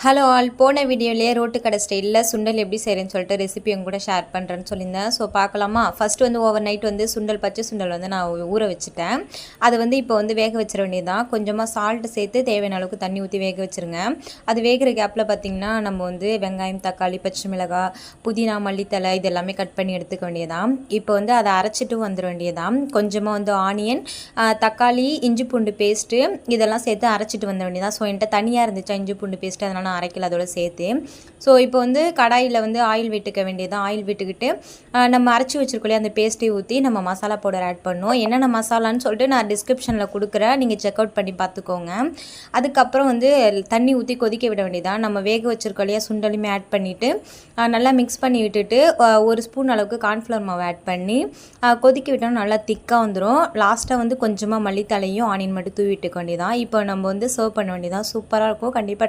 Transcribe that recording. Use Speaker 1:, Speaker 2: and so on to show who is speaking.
Speaker 1: Hello all போன வீடியோலேயே road கடை ஸ்டைலில் சுண்டல் எப்படி செய்கிறேன்னு சொல்லிட்டு ரெசிபி உங்க கூட ஷேர் பண்ணுறேன்னு சொல்லியிருந்தேன். ஸோ பார்க்கலாமா? ஃபஸ்ட்டு வந்து ஓவர் நைட் வந்து சுண்டல் பச்சை சுண்டல் வந்து நான் ஊற வச்சுட்டேன். அது வந்து இப்போ வந்து வேக வச்சிட வேண்டியதுதான். கொஞ்சமாக சால்ட்டு சேர்த்து தேவையான அளவுக்கு தண்ணி ஊற்றி வேக வச்சுருங்க. அது வேகிற கேப்பில் பார்த்திங்கன்னா நம்ம வந்து வெங்காயம் தக்காளி பச்சை மிளகாய் புதினா மல்லித்தலை இது எல்லாமே கட் பண்ணி எடுத்துக்க வேண்டியதான் இப்போ வந்து அதை அரைச்சிட்டு வந்துட வேண்டியதான் கொஞ்சமாக வந்து ஆனியன் தக்காளி இஞ்சி பூண்டு பேஸ்ட்டு இதெல்லாம் சேர்த்து அரைச்சிட்டு வந்த வேண்டியதான் ஸோ என்கிட்ட தனியாக இருந்துச்சா இஞ்சி பூண்டு பேஸ்ட்டு அதனால் நான் அரைக்கல அதோட சேர்த்து. ஸோ இப்போ வந்து கடாயில் வந்து ஆயில் விட்டுக்க வேண்டியது ஆயில் விட்டுக்கிட்டு நம்ம அரைச்சி வச்சிருக்கோம் அந்த பேஸ்ட்டை ஊற்றி நம்ம மசாலா பவுடர் ஆட் பண்ணோம். என்னென்ன மசாலான்னு சொல்லிட்டு நான் டிஸ்கிரிப்ஷனில் கொடுக்குறேன். நீங்கள் செக் அவுட் பண்ணி பார்த்துக்கோங்க. அதுக்கப்புறம் வந்து தண்ணி ஊற்றி கொதிக்க விட வேண்டியதான் நம்ம வேக வச்சிருக்கோம் இல்லையா சுண்டலுமே ஆட் பண்ணிவிட்டு நல்லா மிக்ஸ் பண்ணி விட்டுட்டு ஒரு ஸ்பூன் அளவுக்கு கார்ன்ஃப்ளவர் மாவு ஆட் பண்ணி கொதிக்க விட்டோம் நல்லா திக்காக வந்துடும் லாஸ்ட்டாக வந்து கொஞ்சமாக மல்லித்தலையும் ஆனியன் மட்டும் தூவி விட்டுக்க வேண்டியதான் இப்போ நம்ம வந்து சர்வ் பண்ண வேண்டியதான் சூப்பராக இருக்கும். கண்டிப்பாக ட்ரை